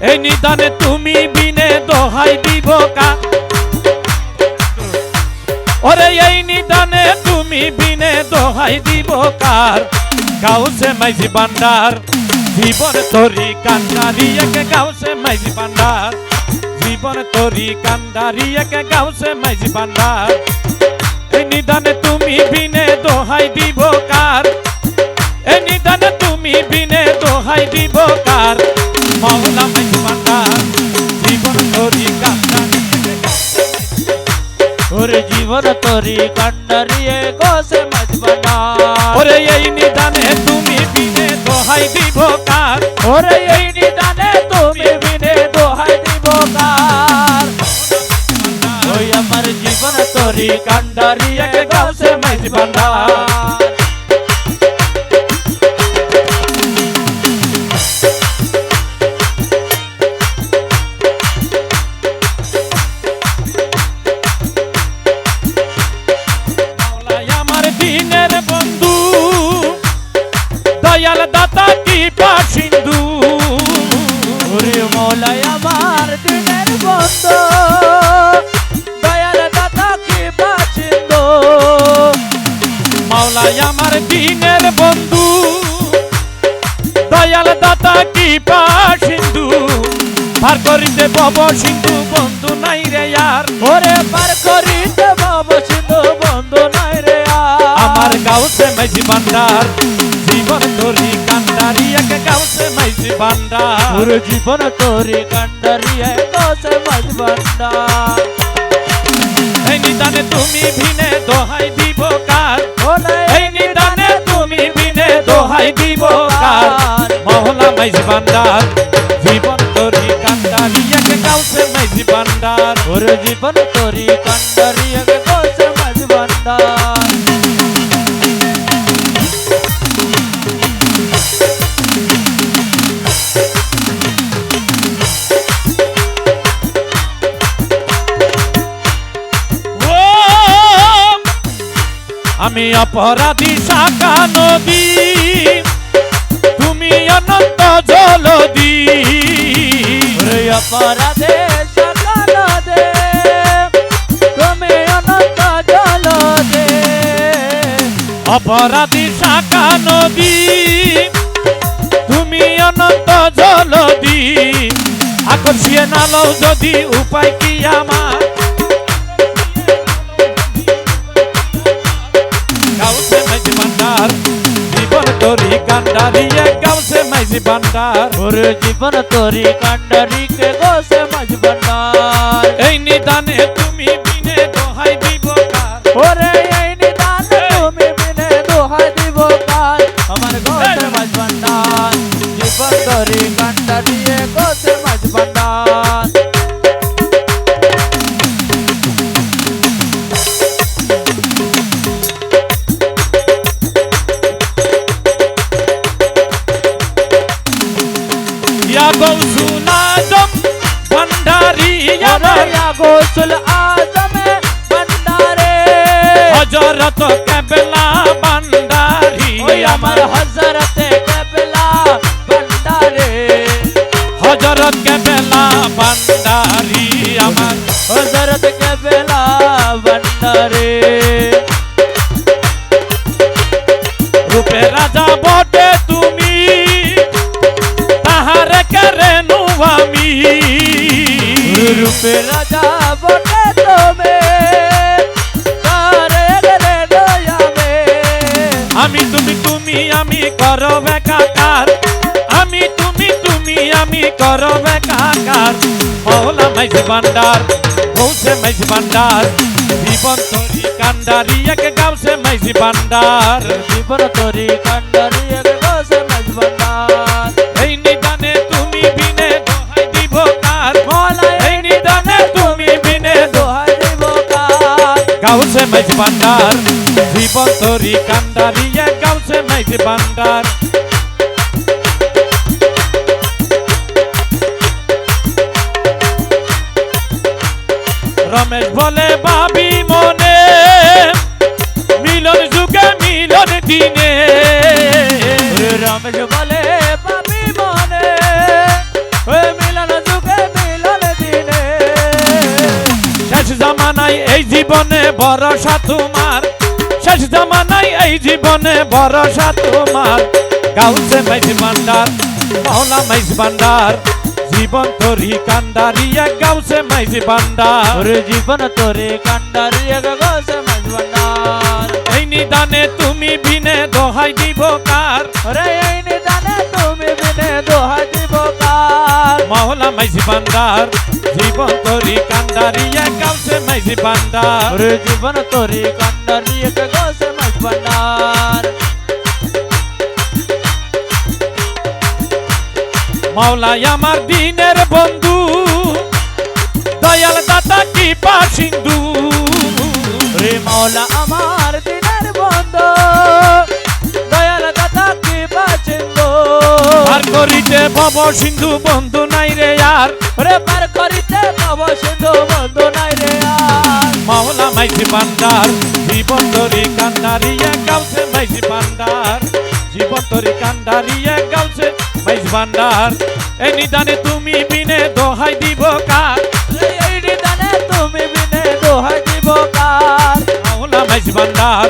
এই নিদানে তুমি বিনে দোহাই দিব কা? ওরে এই নিদানে তুমি বিনে দোহাই দিব কার? গাউসে মাইজি বান্ডার জীবন তরি কান্ডারি একে গাউসে মাইজি বান্ডার জীবন তরি কান্ডারি একে গাউসে মাইজি বান্ডার এই নিদানে তুমি বিনে দোহাই দিব কার? এই নিদানে তুমি বিনে দোহাই দিব কার? মাওলা মাইজি বান্ডার জীবন তরি কান্ডারি ওরে জীবন তরি কান্ডারিয়ে গোসে মজবনা ওরে এই নিদানে তুমি বিনে দোহাই দিব কার ওরে এই নিদানে তুমি বিনে দোহাই দিব কার ওই আমার জীবন তরি কান্ডারিয়ে গোসে মজবনা কি পাশিন্দু ওরে মৌলাই আমার দিনের বন্ধ। দয়াল দাদা কি বাচিন্দ মাওলাই আমার দিনের বন্ধু। দয়াল দাতা কি পাশিন্দু পার করিতে বব সিন্ধু বন্ধু নাই রে আর। ওরে পার করিতে বাবু সিন্ধু বন্ধু নাই রে আর। আমার গাউসে মাইজি ভান্ডার তোরি কান্ডারি এক গাউসে মাইজি ভান্ডার পুরো জীবন তোরি কান্ডারিয়ে গোসে মজবন্ডা এই নিদানে তুমি ভিনে দোহাই দিব কার ওরে এই নিদানে তুমি বিনে দোহাই দিব কার মহলা মাইজি ভান্ডার জীবন তোরি কান্ডারি এক গাউসে মাইজি ভান্ডার ওরে জীবন তোরি কান্ডারিয়ে গোসে মজবন্ডা ও আমি অপরাধী শাখা নদী তুমি অনন্ত জলদি। অপরাধে অপরাধী শাখা নদী তুমি অনন্ত জলদি। আকর্ষিয়ে নালো যদি উপায় কি আমার? তোরি কান্ডারিয়ে গাউসে মাইজি ভান্ডার ওরে জীবন তোরি কান্ডারিকে গোসে মজবন্ডার এই নিদানে তুমি বিনে দোহাই দিব কার ওরে এই নিদান তুমি বিনে দোহাই দিব কাল আমার গোসে মজবন্ডার জীবন তোরি কান্ডারিয়ে গোসে মজবন্ডার ইয়া গৌসুল আজম ভান্ডারি ওরে ইয়া গোসল আজমে বন্ডারে হজরত কেবলা ভান্ডারি তারে আমি তুমি তুমি আমি করো বেকাকার আমি তুমি তুমি আমি করো বেকাকার মহলা মাইজ ভান্ডার গৌসে মাইজ ভান্ডার। জীবন তরি কান্ডারি এক গাউসে মাইজ ভান্ডার। জীবন তোরি কান্ডারি এক গাউসে মাইজ ভান্ডার জীবন কান্ডারি এক গাউসে মাইজ ভান্ডার। রমেশ বলে ভাবি এই জীবনে ভরসা তোমার। শেষ জামানাই এই জীবনে ভরসা তোমার। গাউসে মাইজ ভান্ডার মাওলা মাইজ ভান্ডার। জীবন তরি কান্ডারিয়া গাউসে মাইজ ভান্ডার। ওরে জীবন তোরে কান্ডারি গছে মাঝ ভান্ডার। এই নিদানে তুমি বিনে দোহাই দিব কার? ওরে এই নিদানে তুমি বিনে দোহাই দিব কার? মাওলা মাইজি ভান্ডার জীবন তরি কান্ডারিয়া মাইজি ভান্ডার। ওরে জীবন তোরে নিয়ে গোসে মাঝ ভান্ডার। মাওলাই আমার দিনের বন্ধু, দয়াল দাতা কি পা সিন্ধু। রে মাওলা করিতে ভব সিন্ধু বন্ধু নাই রে আর। রে পার করিতে পাব সিন্ধু বন্ধু নাই রে আর। মাওলা মাইজি ভান্ডার জীবন তরি কান্ডারিয়া গাউসে মাইজি ভান্ডার জীবন তরি কান্ডারিয়া গাউসে মাইজি ভান্ডার এই নিদানে তুমি বিনে দোহাই দিব কার? এই নিদানে তুমি বিনে দোহাই দিব কার? মাওলা মাইজি ভান্ডার